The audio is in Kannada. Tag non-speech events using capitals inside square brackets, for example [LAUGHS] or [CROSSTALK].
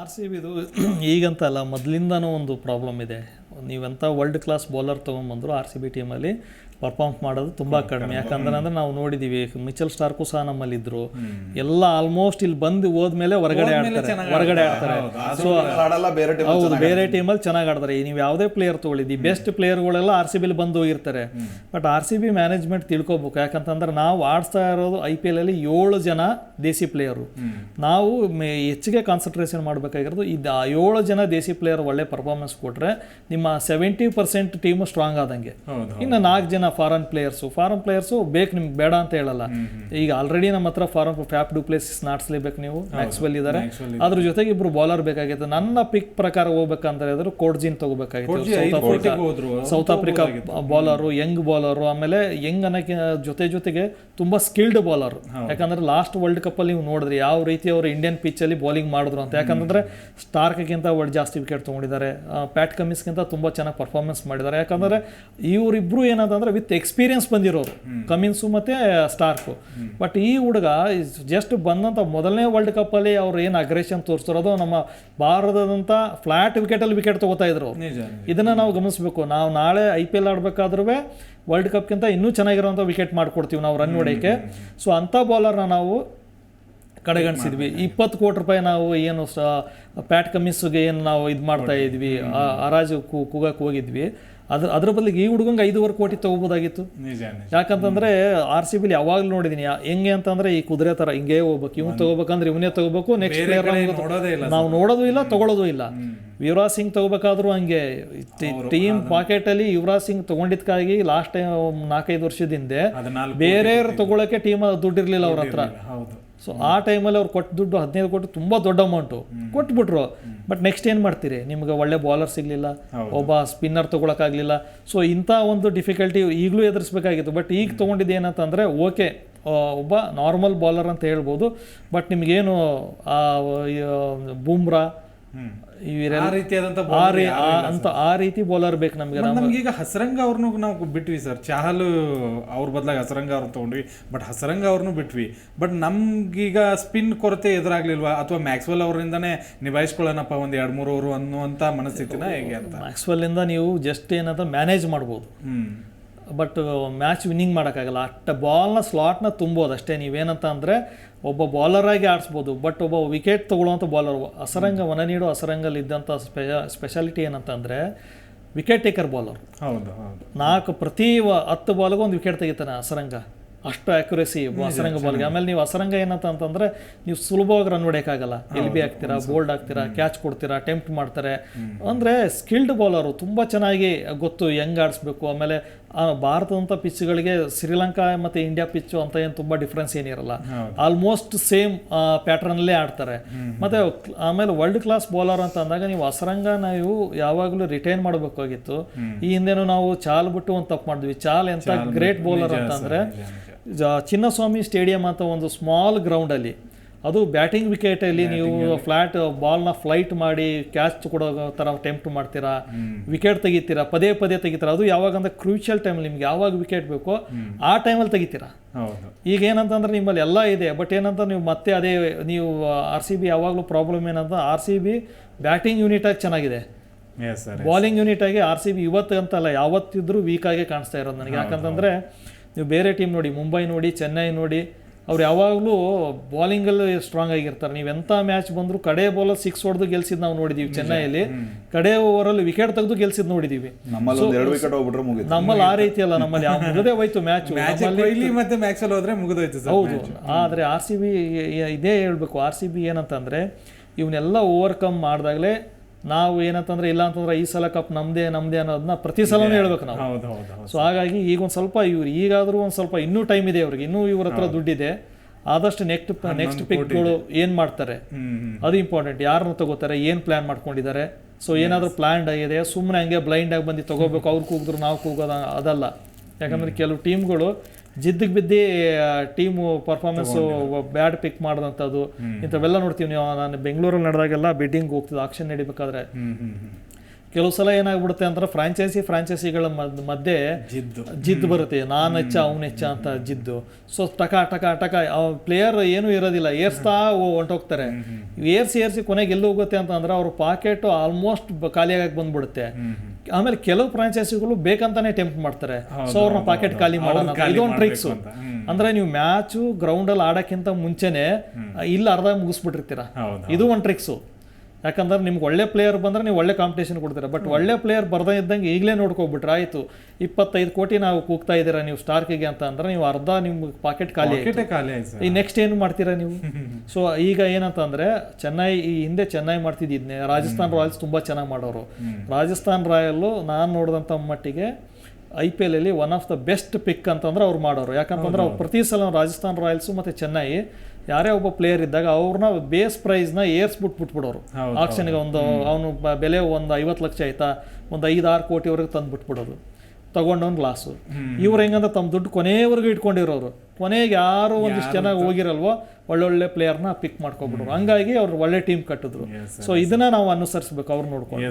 ಆರ್ ಸಿ ಬಿದು ಈಗಂತ ಅಲ್ಲ, ಮೊದಲಿಂದನೂ ಒಂದು ಪ್ರಾಬ್ಲಮ್ ಇದೆ. ನೀವೆಂಥ ವರ್ಲ್ಡ್ ಕ್ಲಾಸ್ ಬೌಲರ್ ತೊಗೊಂಬಂದ್ರು ಆರ್ ಸಿ ಬಿ ಟೀಮಲ್ಲಿ ಪರ್ಫಾರ್ಮ್ ಮಾಡೋದು ತುಂಬ ಕಡಿಮೆ. ಯಾಕಂದ್ರೆ ಅಂದ್ರೆ ನಾವು ನೋಡಿದೀವಿ ಮಿಚಲ್ ಸ್ಟಾರ್ಕು ಸಹ ನಮ್ಮಲ್ಲಿ ಇದ್ರು ಎಲ್ಲ ಆಲ್ಮೋಸ್ಟ್ ಇಲ್ಲಿ ಬಂದು ಹೋದ್ಮೇಲೆ ಹೊರಗಡೆ ಆಡ್ತಾರೆ. ಹೊರಗಡೆ ಆಡ್ತಾರೆ. ಸೊ ಆಡಲ್ಲ ಬೇರೆ ಟೀಮ್ ಹೌದು ಬೇರೆ ಟೀಮಲ್ಲಿ ಚೆನ್ನಾಗಿ ಆಡ್ತಾರೆ. ನೀವು ಯಾವುದೇ ಪ್ಲೇಯರ್ ತೊಗೊಳ್ಳಿ ಬೆಸ್ಟ್ ಪ್ಲೇಯರ್ಗಳೆಲ್ಲ ಆರ್ ಸಿ ಬಿಲಿ ಬಂದು ಹೋಗಿರ್ತಾರೆ. But R C B management ತಿಳ್ಕೊಬೇಕು. ಯಾಕಂತಂದ್ರೆ ನಾವು ಆಡ್ತಾ ಇರೋದು ಐ ಪಿ ಎಲ್ ಅಲ್ಲಿ ಏಳು ಜನ ದೇಸಿ ಪ್ಲೇಯರು ನಾವು ಹೆಚ್ಚಿಗೆ ಕಾನ್ಸಂಟ್ರೇಷನ್ ಮಾಡಬೇಕಾಗಿರೋದು ಇದು ಏಳು ಜನ ದೇಸಿ ಪ್ಲೇಯರ್ ಒಳ್ಳೆ ಪರ್ಫಾರ್ಮೆನ್ಸ್ ಕೊಟ್ಟರೆ ನಿಮ್ಮ ಸೆವೆಂಟಿ ಪರ್ಸೆಂಟ್ ಟೀಮು ಸ್ಟ್ರಾಂಗ್ ಆದಂಗೆ. ಇನ್ನು ನಾಲ್ಕು ಜನ ಫಾರನ್ ಪ್ಲೇಯರ್ಸು ಫಾರನ್ ಪ್ಲೇಯರ್ಸು ಬೇಕು ನಿಮ್ಗೆ ಬೇಡ ಅಂತ ಹೇಳಲ್ಲ. ಈಗ ಆಲ್ರೆಡಿ ನಮ್ಮ ಹತ್ರ ಫಾರನ್ ಫ್ಯಾಪ್ ಡುಪ್ಲೇಸಿಸ್ ನಾಟ್ಸ್ಲೇಬೇಕು ನೀವು. ಮ್ಯಾಕ್ಸ್ವೆಲ್ ಇದ್ದಾರೆ ಅದ್ರ ಜೊತೆಗೆ ಇಬ್ರು ಬೌಲರ್ ಬೇಕಾಗಿತ್ತು. ನನ್ನ ಪಿಕ್ ಪ್ರಕಾರ ಹೋಗ್ಬೇಕಂತ ಹೇಳಿದ್ರು ಕೋಡ್ಜಿನ್ ತಗೋಬೇಕಾಗಿತ್ತು. ಸೌತ್ ಆಫ್ರಿಕಾ ಹೋದ್ರು. South Africa bowler young bowler ಆಮೇಲೆ ಯಂಗ್ ಅನ್ನೋಕ್ಕೆ ಜೊತೆ ಜೊತೆಗೆ ತುಂಬಾ ಸ್ಕಿಲ್ಡ್ ಬಾಲರ್ ಯಾಕಂದ್ರೆ ಲಾಸ್ಟ್ ವರ್ಲ್ಡ್ ಕಪ್ ಅಲ್ಲಿ ನೀವು ನೋಡಿದ್ರಿ ಯಾವ ರೀತಿ ಅವರು ಇಂಡಿಯನ್ ಪಿಚ್ ಅಲ್ಲಿ ಬೌಲಿಂಗ್ ಮಾಡಿದ್ರು ಅಂತ. ಯಾಕಂದ್ರೆ ಸ್ಟಾರ್ಕ್ಗಿಂತ ಒಳ್ಳೆ ಜಾಸ್ತಿ ವಿಕೆಟ್ ತಗೊಂಡಿದ್ದಾರೆ. ಪ್ಯಾಟ್ ಕಮಿನ್ಸ್ಗಿಂತ ತುಂಬಾ ಚೆನ್ನಾಗಿ ಪರ್ಫಾರ್ಮೆನ್ಸ್ ಮಾಡಿದ್ದಾರೆ. ಯಾಕಂದ್ರೆ ಇವರಿಬ್ರು ಏನಂತಂದ್ರೆ ವಿತ್ ಎಕ್ಸ್ಪೀರಿಯನ್ಸ್ ಬಂದಿರೋರು ಕಮಿನ್ಸು ಮತ್ತು ಸ್ಟಾರ್ಕು ಬಟ್ ಈ ಹುಡುಗ ಜಸ್ಟ್ ಬಂದಂಥ ಮೊದಲನೇ ವರ್ಲ್ಡ್ ಕಪ್ಪಲ್ಲಿ ಅವ್ರು ಏನು ಅಗ್ರೆಷನ್ ತೋರಿಸ್ತಿರೋದು ನಮ್ಮ ಭಾರತದಂಥ ಫ್ಲಾಟ್ ವಿಕೆಟಲ್ಲಿ ವಿಕೆಟ್ ತೊಗೋತಾ ಇದ್ರು. ಇದನ್ನು ನಾವು ಗಮನಿಸಬೇಕು. ನಾವು ನಾಳೆ ಐ ಪಿ ಎಲ್ ಆಡಬೇಕಾದ್ರೂ ವರ್ಲ್ಡ್ ಕಪ್ಗಿಂತ ಇನ್ನೂ ಚೆನ್ನಾಗಿರೋಂಥ ವಿಕೆಟ್ ಮಾಡಿಕೊಡ್ತೀವಿ ನಾವು ರನ್ ಹೊಡೆಯೋಕ್ಕೆ. ಸೊ ಅಂಥ ಬೌಲರ್ನ ನಾವು ಕಡೆಗಣಿಸಿದ್ವಿ. ಇಪ್ಪತ್ತು ಕೋಟಿ ರೂಪಾಯಿ ನಾವು ಏನು ಸ ಪ್ಯಾಟ್ ಕಮಿಸ್ಗೆ ಏನು ನಾವು ಇದು ಮಾಡ್ತಾ ಇದ್ವಿ ಆ ಹರಾಜು ಕೂಗಕ್ಕೆ ಹೋಗಿದ್ವಿ. ಅದ್ರ ಅದ್ರ ಬದಲಿಗೆ ಈ ಹುಡುಗಂಗೆ ಐದುವರೆ ಕೋಟಿ ತಗೋಬೋದಾಗಿತ್ತು. ಯಾಕಂತಂದ್ರೆ ಆರ್ ಸಿ ಬಿಲಿ ಯಾವಾಗಲೂ ನೋಡಿದೀನಿ ಹೆಂಗೆ ಅಂತಂದ್ರೆ ಈ ಕುದುರೆ ತರ ಹಿಂಗೆ ಹೋಗ್ಬೇಕು ಇವ್ನು ತಗೋಬೇಕಂದ್ರೆ ಇವನೇ ತಗೋಬೇಕು ನೆಕ್ಸ್ಟ್ ಪ್ಲೇಯರ್ ನಾವು ನೋಡೋದು ಇಲ್ಲ ತಗೊಳ್ಳೋದು ಇಲ್ಲ. ಯುವರಾಜ್ ಸಿಂಗ್ ತಗೋಬೇಕಾದ್ರೂ ಹಂಗೆ ಟೀಮ್ ಪಾಕೆಟ್ ಅಲ್ಲಿ ಯುವರಾಜ್ ಸಿಂಗ್ ತಗೊಂಡಿದ್ಕಾಗಿ ಲಾಸ್ಟ್ ಟೈಮ್ ನಾಲ್ಕೈದು ವರ್ಷದ ಹಿಂದೆ ಬೇರೆ ಬೇರೆಯವ್ರು ತಗೊಳಕ್ಕೆ ಟೀಮ್ ದುಡ್ಡಿರ್ಲಿಲ್ಲ ಅವ್ರ ಹತ್ರ. ಸೊ ಆ ಟೈಮಲ್ಲಿ ಅವ್ರು ಕೊಟ್ಟು ದುಡ್ಡು ಹದಿನೈದು ಕೋಟಿ ತುಂಬ ದೊಡ್ಡ ಅಮೌಂಟು ಕೊಟ್ಬಿಟ್ರು. ಬಟ್ ನೆಕ್ಸ್ಟ್ ಏನು ಮಾಡ್ತೀರಿ? ನಿಮ್ಗೆ ಒಳ್ಳೆ ಬಾಲರ್ ಸಿಗಲಿಲ್ಲ. ಒಬ್ಬ ಸ್ಪಿನ್ನರ್ ತೊಗೊಳಕ್ಕಾಗಲಿಲ್ಲ. ಸೊ ಇಂಥ ಒಂದು ಡಿಫಿಕಲ್ಟಿ ಈಗಲೂ ಎದುರಿಸ್ಬೇಕಾಗಿತ್ತು. ಬಟ್ ಈಗ ತೊಗೊಂಡಿದ್ದು ಏನಂತಂದರೆ ಓಕೆ ಒಬ್ಬ ನಾರ್ಮಲ್ ಬೌಲರ್ ಅಂತ ಹೇಳ್ಬೋದು. ಬಟ್ ನಿಮಗೇನು ಬೂಮ್ರಾ ಅಂತ ಆ ರೀತಿ ಬೌಲರ್ ಬೇಕು ನಮಗೆ ಈಗ ಹಸರಂಗ ಅವ್ರನ್ನು ನಾವು ಬಿಟ್ವಿ ಸರ್. ಚಹಲ್ ಅವ್ರ ಬದಲಾಗಿ ಹಸರಂಗ ಅವ್ರನ್ನ ತಗೊಂಡ್ವಿ. ಬಟ್ ಹಸರಂಗ ಅವ್ರನ್ನು ಬಿಟ್ವಿ. ಬಟ್ ನಮ್ಗೀಗ ಸ್ಪಿನ್ ಕೊರತೆ ಎದುರಾಗ್ಲಿಲ್ವಾ? ಅಥವಾ ಮ್ಯಾಕ್ಸ್ವೆಲ್ ಅವರಿಂದನೇ ನಿಭಾಯಿಸ್ಕೊಳ್ಳೋಣಪ್ಪ ಒಂದು ಎರಡು ಮೂರು ಅವರು ಅನ್ನುವಂತ ಮನಸ್ಥಿತಿನ ಹೇಗೆ ಅಂತ? ಮ್ಯಾಕ್ಸ್ವೆಲ್ ಇಂದ ನೀವು ಜಸ್ಟ್ ಏನಂತ ಮ್ಯಾನೇಜ್ ಮಾಡ್ಬೋದು. ಹ್ಮ್. ಬಟ್ ಮ್ಯಾಚ್ ವಿನ್ನಿಂಗ್ ಮಾಡೋಕ್ಕಾಗಲ್ಲ. ಅಷ್ಟು ಬಾಲ್ನ ಸ್ಲಾಟ್ನ ತುಂಬೋದು ಅಷ್ಟೇ. ನೀವೇನಂತ ಅಂದರೆ ಒಬ್ಬ ಬಾಲರಾಗಿ ಆಡಿಸ್ಬೋದು. ಬಟ್ ಒಬ್ಬ ವಿಕೆಟ್ ತೊಗೊಳ್ಳೋಂಥ ಬಾಲರ್ ಅಸರಂಗ ಒನ ನೀಡೋ ಅಸರಂಗಲ್ಲಿ ಇದ್ದಂಥ ಸ್ಪೆಷ ಸ್ಪೆಷಾಲಿಟಿ ಏನಂತ ಅಂದರೆ ವಿಕೆಟ್ ಟೇಕರ್ ಬಾಲರ್ ಹೌದು ಹೌದು. ನಾಲ್ಕು ಪ್ರತಿ ಹತ್ತು ಬಾಲ್ಗೂ ಒಂದು ವಿಕೆಟ್ ತೆಗಿತಾನೆ ಅಸರಂಗ. ಅಷ್ಟು ಅಕ್ಯುರೇಸಿ ಅಸರಂಗ ಬಾಲ್ಗೆ. ಆಮೇಲೆ ನೀವು ಅಸರಂಗ ಏನಂತ ಅಂತಂದ್ರೆ ನೀವು ಸುಲಭವಾಗಿ ರನ್ ಹೊಡೆಯೋಕ್ಕಾಗಲ್ಲ. ಎಲ್ ಬಿ ಹಾಕ್ತೀರಾ ಬೋಲ್ಡ್ ಹಾಕ್ತೀರಾ ಕ್ಯಾಚ್ ಕೊಡ್ತೀರಾ ಅಟೆಂಪ್ಟ್ ಮಾಡ್ತಾರೆ. ಅಂದ್ರೆ ಸ್ಕಿಲ್ಡ್ ಬೌಲರು ತುಂಬಾ ಚೆನ್ನಾಗಿ ಗೊತ್ತು ಹೆಂಗ್ ಆಡಿಸ್ಬೇಕು. ಆಮೇಲೆ ಭಾರತದಂಥ ಪಿಚ್ಗಳಿಗೆ ಶ್ರೀಲಂಕಾ ಮತ್ತೆ ಇಂಡಿಯಾ ಪಿಚ್ಚು ಅಂತ ಏನು ತುಂಬಾ ಡಿಫ್ರೆನ್ಸ್ ಏನಿರಲ್ಲ. ಆಲ್ಮೋಸ್ಟ್ ಸೇಮ್ ಪ್ಯಾಟ್ರನ್ನಲ್ಲೇ ಆಡ್ತಾರೆ. ಮತ್ತೆ ಆಮೇಲೆ ವರ್ಲ್ಡ್ ಕ್ಲಾಸ್ ಬೌಲರ್ ಅಂತ ಅಂದಾಗ ನೀವು ಅಸರಂಗ ನೀವು ಯಾವಾಗಲೂ ರಿಟೈನ್ ಮಾಡಬೇಕಾಗಿತ್ತು. ಈ ಹಿಂದೆನೂ ನಾವು ಚಾಲ್ ಬಿಟ್ಟು ಒಂದು ತಪ್ಪು ಮಾಡಿದ್ವಿ. ಚಾಲ್ ಎಂತ ಗ್ರೇಟ್ ಬೌಲರ್ ಅಂತಂದರೆ ಜ- ಚಿನ್ನಸ್ವಾಮಿ ಸ್ಟೇಡಿಯಂ ಅಂತ ಒಂದು ಸ್ಮಾಲ್ ಗ್ರೌಂಡಲ್ಲಿ ಅದು ಬ್ಯಾಟಿಂಗ್ ವಿಕೆಟಲ್ಲಿ ನೀವು ಫ್ಲಾಟ್ ಬಾಲ್ನ ಫ್ಲೈಟ್ ಮಾಡಿ ಕ್ಯಾಚ್ ಕೊಡೋ ಥರ ಟೆಂಪ್ಟ್ ಮಾಡ್ತೀರಾ? ವಿಕೆಟ್ ತೆಗಿತೀರಾ? ಪದೇ ಪದೇ ತೆಗಿತೀರಾ? ಅದು ಯಾವಾಗ ಅಂದ್ರೆ ಕ್ರೂಷಿಯಲ್ ಟೈಮ್ ನಿಮ್ಗೆ ಯಾವಾಗ ವಿಕೆಟ್ ಬೇಕೋ ಆ ಟೈಮಲ್ಲಿ ತೆಗಿತೀರಾ? ಈಗ ಏನಂತಂದ್ರೆ ನಿಮ್ಮಲ್ಲಿ ಎಲ್ಲ ಇದೆ ಬಟ್ ಏನಂತ ನೀವು ಮತ್ತೆ ಅದೇ ನೀವು ಆರ್ ಸಿ ಬಿ ಯಾವಾಗಲೂ ಪ್ರಾಬ್ಲಮ್ ಏನಂತ ಆರ್ ಸಿ ಬಿ ಬ್ಯಾಟಿಂಗ್ ಯೂನಿಟಾಗಿ ಚೆನ್ನಾಗಿದೆ. ಬಾಲಿಂಗ್ ಸರ್ ಬೌಲಿಂಗ್ ಯೂನಿಟ್ ಆಗಿ ಆರ್ ಸಿ ಬಿ ಇವತ್ತು ಅಂತಲ್ಲ ಯಾವತ್ತಿದ್ರೂ ವೀಕ್ ಆಗಿ ಕಾಣಿಸ್ತಾ ಇರೋದು ನನಗೆ. ಯಾಕಂತಂದ್ರೆ ನೀವು ಬೇರೆ ಟೀಮ್ ನೋಡಿ ಮುಂಬೈ ನೋಡಿ ಚೆನ್ನೈ ನೋಡಿ ಅವ್ರು ಯಾವಾಗಲೂ ಬಾಲಿಂಗಲ್ಲಿ ಸ್ಟ್ರಾಂಗ್ ಆಗಿರ್ತಾರೆ. ನೀವು ಎಂಥ ಮ್ಯಾಚ್ ಬಂದರೂ ಕಡೆ ಬಾಲ್ ಸಿಕ್ಸ್ ಹೊಡೆದು ಗೆಲ್ಸಿದ್ ನಾವು ನೋಡಿದೀವಿ ಚೆನ್ನೈಯಲ್ಲಿ. ಕಡೆ ಓವರಲ್ಲಿ ವಿಕೆಟ್ ತೆಗೆದು ಗೆಲ್ಸಿದ್ ನೋಡಿದೀವಿ. ನಮ್ಮಲ್ಲಿ ಒಂದ್ ವಿಕೆಟ್ ಹೋಗ್ಬಿಟ್ರೆ ಮುಗಿತು. ನಮ್ಮಲ್ಲಿ ಆ ರೀತಿ ಅಲ್ಲ ನಮ್ಮಲ್ಲಿ ಯಾವ ಮುಗದೇ ಹೋಯ್ತು ಮ್ಯಾಚ್ ಮತ್ತೆ ಮ್ಯಾಚಲ್ಲಿ ಹೋದ್ರೆ ಮುಗಿದೋಯ್ತು ಹೌದು. ಆದರೆ ಆರ್ ಸಿ ಬಿ ಇದೇ ಹೇಳಬೇಕು. ಆರ್ ಸಿ ಬಿ ಏನಂತಂದ್ರೆ ಇವನ್ನೆಲ್ಲ ಓವರ್ಕಮ್ ಮಾಡಿದಾಗಲೇ ನಾವು ಏನಂತಂದ್ರೆ ಇಲ್ಲ ಅಂತಂದ್ರೆ ಈ ಸಲ ಕಪ್ ನಮ್ದೇ ನಮ್ದೇ ಅನ್ನೋದನ್ನ ಪ್ರತಿ ಸಲನೂ ಹೇಳ್ಬೇಕು ನಾವು. ಸೊ ಹಾಗಾಗಿ ಈಗ ಒಂದು ಸ್ವಲ್ಪ ಇವ್ರು ಈಗಾದರೂ ಒಂದು ಸ್ವಲ್ಪ ಇನ್ನೂ ಟೈಮ್ ಇದೆ ಅವ್ರಿಗೆ. ಇನ್ನೂ ಇವ್ರ ಹತ್ರ ದುಡ್ಡಿದೆ. ಆದಷ್ಟು ನೆಕ್ಸ್ಟ್ ನೆಕ್ಸ್ಟ್ ಪಿಕ್ಗಳು ಏನು ಮಾಡ್ತಾರೆ? ಅದು ಇಂಪಾರ್ಟೆಂಟ್ ಯಾರನ್ನು ತಗೋತಾರೆ? ಏನು ಪ್ಲಾನ್ ಮಾಡ್ಕೊಂಡಿದ್ದಾರೆ? ಸೊ ಏನಾದರೂ ಪ್ಲ್ಯಾನ್ಡ್ ಆಗಿದೆ. ಸುಮ್ಮನೆ ಹಂಗೆ ಬ್ಲೈಂಡ್ ಆಗಿ ಬಂದು ತಗೋಬೇಕು ಅವ್ರು ಕೂಗಿದ್ರು ನಾವು ಕೂಗೋದ ಅದಲ್ಲ. ಯಾಕಂದ್ರೆ ಕೆಲವು ಟೀಮ್ಗಳು ಜಿದ್ದಿಗೆ ಬಿದ್ದು ಟೀಮು ಪರ್ಫಾರ್ಮೆನ್ಸು ಬ್ಯಾಡ್ ಪಿಕ್ ಮಾಡಿದಂಥದ್ದು ಇಂಥವೆಲ್ಲ ನೋಡ್ತೀವಿ ನೀವು. ನಾನು ಬೆಂಗಳೂರಲ್ಲಿ ನಡೆದಾಗೆಲ್ಲ ಬಿಡ್ಡಿಂಗ್ ಹೋಗ್ತಿದ್ದು ಆಕ್ಷನ್ ನಡಿಬೇಕಾದ್ರೆ. ಕೆಲವು ಸಲ ಏನಾಗ್ಬಿಡುತ್ತೆ ಅಂದ್ರೆ ಫ್ರಾಂಚೈಸಿ ಫ್ರಾಂಚೈಸಿಗಳ ಮಧ್ಯೆ ಜಿದ್ದು. ಜಿದ್ದು ಬರುತ್ತೆ. ನಾನು ಹೆಚ್ಚ ಅವ್ನು ಹೆಚ್ಚ ಅಂತ ಜಿದ್ದು. ಸೊ ಟಕ ಟಕ ಟಕ ಪ್ಲೇಯರ್ ಏನೂ ಇರೋದಿಲ್ಲ. ಏರ್ಸ್ತಾ ಹೊಂಟೋಗ್ತಾರೆ. ಏರ್ಸಿ ಏರ್ಸಿ ಕೊನೆಗೆ ಎಲ್ಲಿ ಹೋಗುತ್ತೆ ಅಂತ ಅಂದ್ರೆ ಅವ್ರ ಪಾಕೆಟ್ ಆಲ್ಮೋಸ್ಟ್ ಖಾಲಿಯಾಗಿ ಬಂದ್ಬಿಡುತ್ತೆ. ಆಮೇಲೆ ಕೆಲವು ಫ್ರಾಂಚೈಸಿಗಳು ಬೇಕಂತಾನೆ ಟೆಂಪ್ ಮಾಡ್ತಾರೆ. ಸೊ ಅವ್ರನ್ನ ಪಾಕೆಟ್ ಖಾಲಿ ಮಾಡೋಣ ಇದೊಂದು ಟ್ರಿಕ್ಸ್. ಅಂದ್ರೆ ನೀವು ಮ್ಯಾಚು ಗ್ರೌಂಡಲ್ಲಿ ಆಡೋಕ್ಕಿಂತ ಮುಂಚೆನೆ ಇಲ್ಲಿ ಅರ್ಧ ಮುಗಿಸ್ಬಿಟ್ಟಿರ್ತೀರ. ಇದು ಒಂದು ಟ್ರಿಕ್ಸು ಯಾಕಂದ್ರೆ ನಿಮ್ಗೆ ಒಳ್ಳೆ ಪ್ಲೇಯರ್ ಬಂದ್ರೆ ನೀವು ಒಳ್ಳೆ ಕಾಂಪಿಟೇಷನ್ ಕೊಡ್ತೀರಾ. ಬಟ್ ಒಳ್ಳೆ ಪ್ಲೇಯರ್ ಬರ್ದೇ ಇದ್ದಂಗೆ ಈಗಲೇ ನೋಡ್ಕೊಬಿಟ್ರೆ ಆಯಿತು. ಇಪ್ಪತ್ತೈದು ಕೋಟಿ ನಾವು ಕೂಗ್ತಾ ಇದ್ದೀರಾ ನೀವು ಸ್ಟಾರ್ಕಿಗೆ ಅಂತ ಅಂದ್ರೆ ನೀವು ಅರ್ಧ ನಿಮ್ಮ ಪಾಕೆಟ್ ಖಾಲಿ ಖಾಲಿ ಆಯ್ತು ಈ ನೆಕ್ಸ್ಟ್ ಏನು ಮಾಡ್ತೀರಾ ನೀವು? [LAUGHS] ಸೊ ಈಗ ಏನಂತಂದ್ರೆ ಚೆನ್ನೈ ಈ ಹಿಂದೆ ಚೆನ್ನೈ ಮಾಡ್ತಿದ್ದಿದ್ನೆ. ರಾಜಸ್ಥಾನ್ ರಾಯಲ್ಸ್ ತುಂಬಾ ಚೆನ್ನಾಗಿ ಮಾಡೋರು. ರಾಜಸ್ಥಾನ್ ರಾಯಲ್ಲು ನಾನು ನೋಡಿದಂಥ ಮಟ್ಟಿಗೆ ಐ ಪಿ ಎಲ್ ಅಲ್ಲಿ one of the best pick ಅಂತಂದ್ರೆ ಅವ್ರು ಮಾಡೋರು. ಯಾಕಂತಂದ್ರೆ ಅವ್ರು ಪ್ರತಿ ಸಲ ರಾಜಸ್ಥಾನ್ ರಾಯಲ್ಸು ಮತ್ತೆ ಚೆನ್ನೈ ಯಾರೇ ಒಬ್ಬ ಪ್ಲೇಯರ್ ಇದ್ದಾಗ ಅವ್ರನ್ನ ಬೇಸ್ ಪ್ರೈಸ್ನ ಏರ್ಸ್ಬಿಟ್ಟು ಬಿಟ್ಬಿಡೋರು. ಆಕ್ಷನ್ ಆಕ್ಷನ್ಗೆ ಒಂದು ಅವನು ಬೆಲೆ ಒಂದು ಐವತ್ತು ಲಕ್ಷ ಆಯ್ತಾ ಒಂದು ಐದು ಆರು ಕೋಟಿವರೆಗೆ ತಂದು ಬಿಟ್ಬಿಡೋದು. ತಗೊಂಡವ್ನು ಲಾಸು ಇವ್ರು ಹೆಂಗಂದ್ರೆ ತಮ್ಮ ದುಡ್ಡು ಕೊನೆಯವರೆಗೂ ಇಟ್ಕೊಂಡಿರೋರು ಕೊನೆಗೆ ಯಾರು ಒಂದಿಷ್ಟು ಜನ ಹೋಗಿರಲ್ವೋ ಒಳ್ಳೊಳ್ಳೆ ಪ್ಲೇಯರ್ನ ಪಿಕ್ ಮಾಡ್ಕೊಬಿಟ್ರು ಹಂಗಾಗಿ ಅವ್ರು ಒಳ್ಳೆ ಟೀಮ್ ಕಟ್ಟಿದ್ರು. ಸೊ ಇದನ್ನ ನಾವು ಅನುಸರಿಸ್ಬೇಕು ಅವ್ರು ನೋಡ್ಕೊಂಡು.